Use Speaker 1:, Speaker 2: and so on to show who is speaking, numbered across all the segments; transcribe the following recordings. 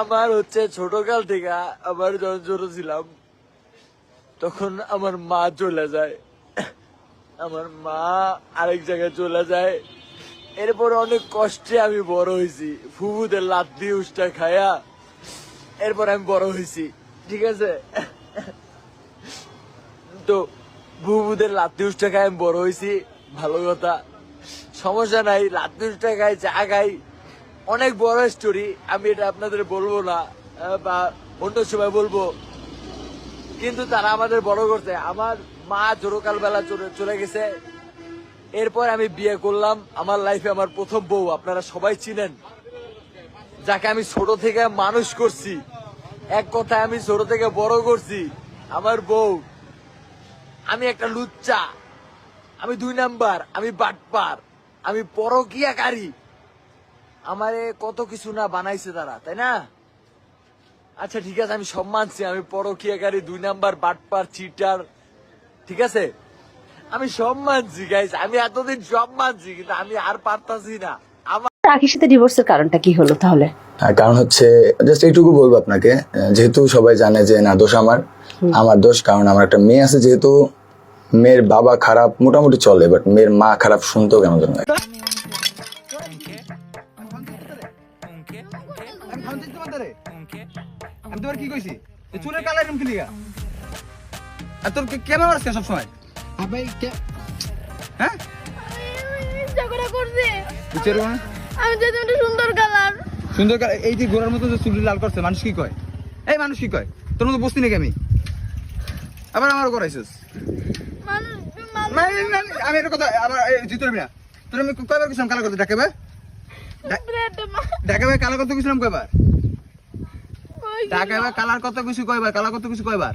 Speaker 1: আমার হচ্ছে ছোটকাল থেকে আমার যখন ছোট ছিলাম, তখন আমার মা চলে যায়। আমার মা আরেক জায়গায় চলে যায়। এরপর অনেক কষ্টে আমি বড় হয়েছি। ফুবুদের লাত্তি উষ্টা খায়া এরপর আমি বড় হয়েছি, ঠিক আছে? তো বুবুদের লাত্তি উষ্টা খাই আমি বড় হয়েছি, ভালো কথা। সমস্যা নাই লাত্তি উষ্টা খাই চা খাই। অনেক বড় স্টোরি আমি এটা আপনাদের বলব না বা অন্য সময় বলব। কিন্তু তারা আমাদের বড় করছে। আমার মা জোরকাল বেলা চলে চলে গেছে। এরপর আমি বিয়ে করলাম। আমার লাইফে আমার প্রথম বউ, আপনারা সবাই চিনেন। যাকে আমি ছোট থেকে মানুষ করছি। এক কথায় আমি ছোট থেকে বড় করছি। আমার বউ, আমি একটা লুচ্চা। আমি দুই নাম্বার, আমি বাটপার। আমি পরকিয়াকারী। আমারে কত কিছু না বানাইছে তারা তাই না? আচ্ছা ঠিক আছে আমি সব মানছি আমি পরকিয়াকারী দুই নাম্বার বাটপার চিটার ঠিক আছে? আমি সব মানছি গাইস আমি এতদিন সব মানছি কিন্তু আমি আর পারতাছি না। আমার
Speaker 2: রাখির সাথে ডিভোর্সের কারণটা কি হলো তাহলে?
Speaker 3: কারণ হচ্ছে জাস্ট এইটুকু বলব আপনাকে যেহেতু সবাই জানে যে না দোষ আমার আমার দোষ কারণ আমার একটা মেয়ে আছে যেহেতু মেয়ের বাবা খারাপ মোটামুটি চলে বাট মেয়ের মা খারাপ শুনতেও কেন জানো
Speaker 4: ভাবছি আমি তোমার কি কইছি? এই চুলের কালার এরকম কি আর তোর কেন মারছ সব সময় হ্যাঁ
Speaker 5: ইচ্ছা করে করছি
Speaker 4: বুঝছি এরকম না?
Speaker 5: আমি যে তুমি সুন্দর কালার।
Speaker 4: সুন্দর কালার এই যে মতো যে চুল লাল করছে মানুষ কি কয়? এই মানুষ কি কয়? তোর মতো বসতি নাকি আমি? আবার আমার করাইছিস। আমি এটা কথা আবার জিতর না তোর আমি কয়বার গেছিলাম কালা করতে? ডাকাবে ডাকাবে কালা করতে গেছিলাম কয়বার? ডাকাবে কালার কত কিছু কয়বার কালা করতে কিছু কয়বার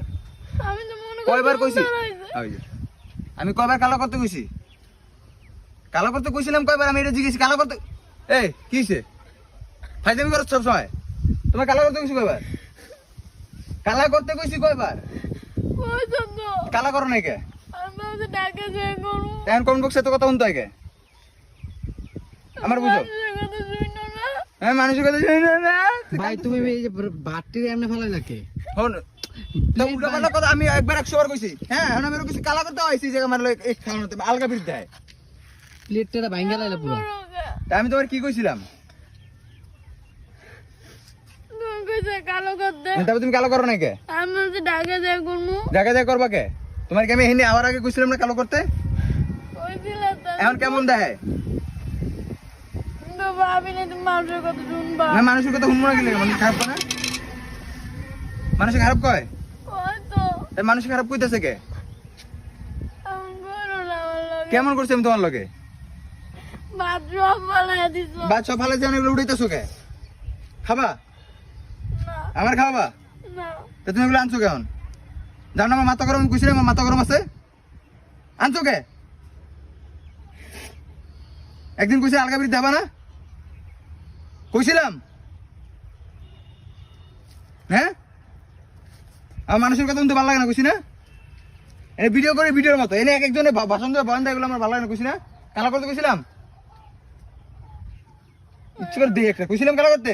Speaker 5: আমি তো মনে
Speaker 4: কয়বার কইছি। আমি কয়বার কালো করতে কইছি? কালো করতে কইছিলাম কয়বার আমি এটা জিজ্ঞেস কালো করতে এই কি হইছে? ফাইদামি করছ সব সময় তোমার কালো করতে কইছি কয়বার? কালা করতে কইছি কয়বার? কালা করো নাই কে এখন কোন বক্সে তো কথা শুনতে হয় কে আমার বুঝো
Speaker 5: মানুষের কথা শুনো না
Speaker 4: হ্যাঁ মানুষের কথা শুনি না,
Speaker 6: ভাই তুমি এই যে বাটটির এমনি ফেলাই নাকি
Speaker 4: হন উল্টা কথা আমি একবার একশো বার কইছি। হ্যাঁ এখন আমি কইছি কালা করতে হইছি যে আমার এই খাওয়ানোতে আলগা দেয়।
Speaker 6: প্লেটটা ভাঙ্গা লাইলা পুরো।
Speaker 4: আমি তোমার কি কইছিলাম?
Speaker 5: তুমি কালো করতে।
Speaker 4: তারপর তুমি কালো করো নাই কে?
Speaker 5: আমি করব
Speaker 4: দেখা করবা কে? তোমার কি আমি হিন্দি আবার আগে কইছিলাম না কালো করতে? এখন কেমন দেয়
Speaker 5: তো ভাবি না তুমি মানুষের কথা শুনবা।
Speaker 4: না মানুষের কথা শুনব না কি লাগে? মানুষ খারাপ না মানুষ খারাপ কয়?
Speaker 5: তো।
Speaker 4: মানুষ খারাপ কইতেছে কে? কেমন করছি আমি তোমার লগে?
Speaker 5: দিছ।
Speaker 4: উঠাইতেছো কে? খাবা? আমার
Speaker 5: না।
Speaker 4: তুমি এগুলো আনছো কেমন জানো না আমার মাথা গরম আমি কইছিলাম আমার মাথা গরম আছে? আনছো কে? একদিন কইছে আলগা বিড়ি দেবা না? কইছিলাম? হ্যাঁ? আমার মানুষের কথা শুনতে ভালো লাগে না কইছি না? এনে ভিডিও করে ভিডিওর মতো। এনে এক একজনে ভাষণ দেওয়া বয়ান দেয় এগুলো আমার ভালো লাগে না কইছি না? কালা করতে কইছিলাম? ইচ্ছে করে দিয়ে একটা। কইছিলাম কালা করতে?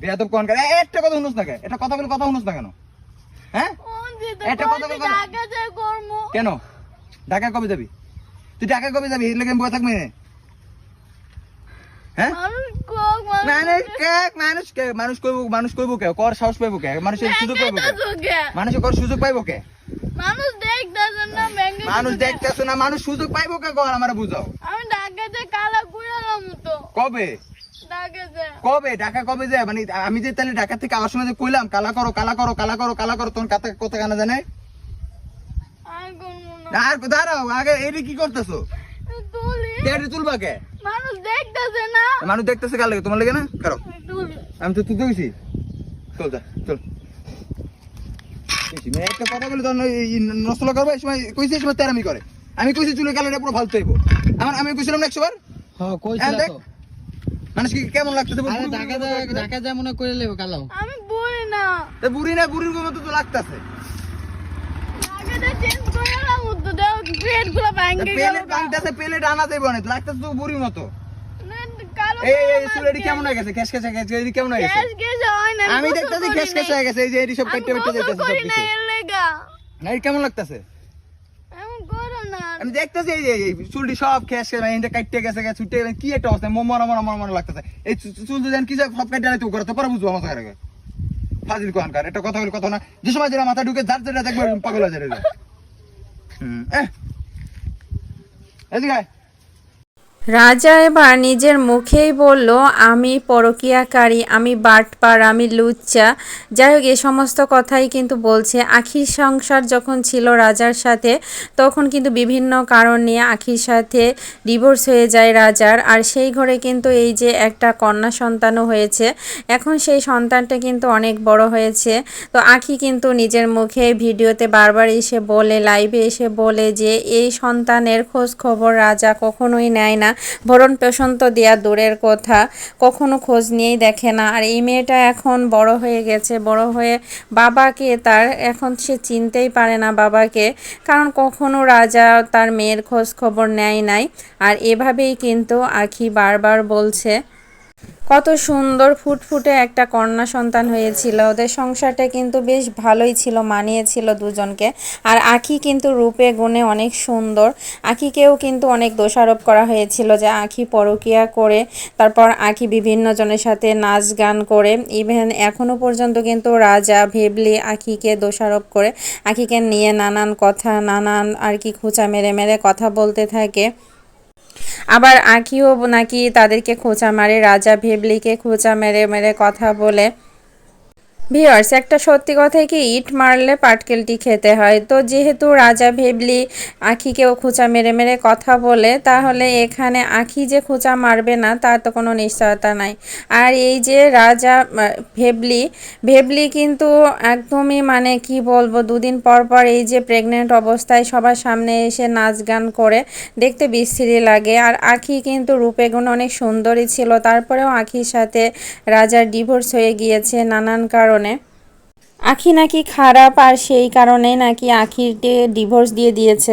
Speaker 4: বেয়াদব কোন করে একটা কথা শুনুস না কেন এটা কথা বলে কথা শুনুস না কেন? হ্যাঁ? একটা কথা
Speaker 5: করব
Speaker 4: কেন? ঢাকা কবে যাবি? তুই ঢাকা কবে যাবি? এর লেগে আমি বয়ে থাকবি না? হ্যাঁ?
Speaker 5: মানুষ কোক
Speaker 4: মানুষ কে? মানুষ কে? কইব মানুষ কইব কে? কর সাহস পাইব কে? মানুষের সুযোগ পাইব কে? মানুষ কর সুযোগ পাইব কে?
Speaker 5: মানুষ দেখতেছে না ব্যাংকে
Speaker 4: মানুষ দেখতেছ না মানুষ সুযোগ পাইব কে কর? আমার বুঝাও।
Speaker 5: আমি ডাকে যে কালা কুড়ালাম তো।
Speaker 4: কবে? কবে? ঢাকা কবে যায়? মানে আমি যে তাহলে ঢাকা থেকে আসার সময় যে কইলাম কালা করো কালা করো কালা করো কালা করো তোর কথা কথা কানা জানে? আর দাঁড়াও আগে এটি কি করতেছো? তুলবা কে?
Speaker 5: মানুষ দেখতেছে না।
Speaker 4: মানুষ দেখতেছে কার লাগে? তোমার লাগে না?
Speaker 5: কারও?
Speaker 4: আমি তো তুলতে গেছি চল যা চল। একটা কথা বলে তখন নষ্ট করব এই সময় কইছি এই সময় তেরামি করে। আমি কইছি চুলের কালারটা পুরো ফালতু হইব। আমার আমি কইছিলাম না একশো
Speaker 6: হ্যাঁ
Speaker 4: দেখ। মানুষ কি কেমন লাগতেছে?
Speaker 6: আরে ঢাকা ঢাকা যায় মনে করে লেবো
Speaker 5: আমি বলি না।
Speaker 4: তা বুড়ি না বুড়ির মতো তো লাগতেছে
Speaker 5: ডাকে যে চেঞ্জ করালাম তো দেও প্লেটগুলো ভাঙে গেল
Speaker 4: দেবো না লাগতেছে তো বুড়ির মতো।
Speaker 5: কালো
Speaker 4: এই এই, এই কেমন হয়ে গেছে? খেস খেসে গেছে এটি কেমন হয়ে গেছে?
Speaker 5: গ্যাস গ্যাস হয় না
Speaker 4: আমি দেখতেছি
Speaker 5: করি
Speaker 4: খেস হয়ে গেছে এই যে এটি সব
Speaker 5: আমি
Speaker 4: কাটতে কাটতে যাইতেছে সব কিছু না এটি কেমন লাগতেছে?
Speaker 5: এমন করো না।
Speaker 4: আমি দেখতেছি এই এই চুলটি সব খেস খেস মানে এটা কাটতে গেছে গেছে ছুটে গেছে কি একটা অবস্থা? লাগতেছে। এই চু- চু- চুল যদি কি যে সব কাটতে তো করতে পারে বুঝব আমার কাছে ফাজিল কোন কার এটা কথা কথা না। যে সময় যেটা মাথা ঢুকে যার যেটা দেখবে পাগল হয়ে যাবে। হুম 来，你看
Speaker 7: রাজা এবার নিজের মুখেই বলল, আমি পরকিয়াকারী, আমি বাটপার, আমি লুচ্চা। যাই হোক, এ সমস্ত কথাই কিন্তু বলছে। আখির সংসার যখন ছিল রাজার সাথে, তখন কিন্তু বিভিন্ন কারণ নিয়ে আখির সাথে ডিভোর্স হয়ে যায় রাজার। আর সেই ঘরে কিন্তু এই যে একটা কন্যা সন্তানও হয়েছে, এখন সেই সন্তানটা কিন্তু অনেক বড় হয়েছে। তো আখি কিন্তু নিজের মুখে ভিডিওতে বারবার এসে বলে, লাইভে এসে বলে যে, এই সন্তানের খোঁজ খবর রাজা কখনোই নেয় না। ভরণ পোষণ তো দেওয়া দূরের কথা, কখনো খোঁজ নিয়েই দেখে না। আর এই মেয়েটা এখন বড় হয়ে গেছে, বড় হয়ে বাবাকে তার, এখন সে চিনতেই পারে না বাবাকে, কারণ কখনো রাজা তার মেয়ের খোঁজ খবর নেয় নাই। আর এভাবেই কিন্তু আখি বারবার বলছে কত সুন্দর ফুটফুটে একটা কন্যা সন্তান হয়েছিল। ওদের সংসারটা কিন্তু বেশ ভালোই ছিল, মানিয়েছিল দুজনকে। আর আখি কিন্তু রূপে গুণে অনেক সুন্দর। আখিকেও কিন্তু অনেক দোষারোপ করা হয়েছিল যে আখি পরকিয়া করে, তারপর আখি বিভিন্ন জনের সাথে নাচ গান করে। ইভেন এখনও পর্যন্ত কিন্তু রাজা ভেবলি আখিকে দোষারোপ করে, আখিকে নিয়ে নানান কথা, নানান আর কি খোঁচা মেরে মেরে কথা বলতে থাকে। আবার আঁকিও নাকি তাদেরকে খোঁচা মারে রাজা ভেবলিকে খোঁচা মেরে মেরে কথা বলে। ভিওর্স একটা সত্যি কথাই কি, ইট মারলে পাটকেলটি খেতে হয়। তো যেহেতু রাজা ভেবলি আখিকেও খোঁচা মেরে মেরে কথা বলে, তাহলে এখানে আখি যে খোঁচা মারবে না, তার তো কোনো নিশ্চয়তা নাই। আর এই যে রাজা ভেবলি ভেবলি কিন্তু একদমই মানে কি বলব, দুদিন পর পর এই যে প্রেগনেন্ট অবস্থায় সবার সামনে এসে নাচ গান করে, দেখতে বিশ্রী লাগে। আর আখি কিন্তু রূপে গুণ অনেক সুন্দরী ছিল। তারপরেও আখির সাথে রাজার ডিভোর্স হয়ে গিয়েছে, নানান কারণে। আখি নাকি খারাপ আর সেই কারণে নাকি আখিরকে ডিভোর্স দিয়ে দিয়েছে।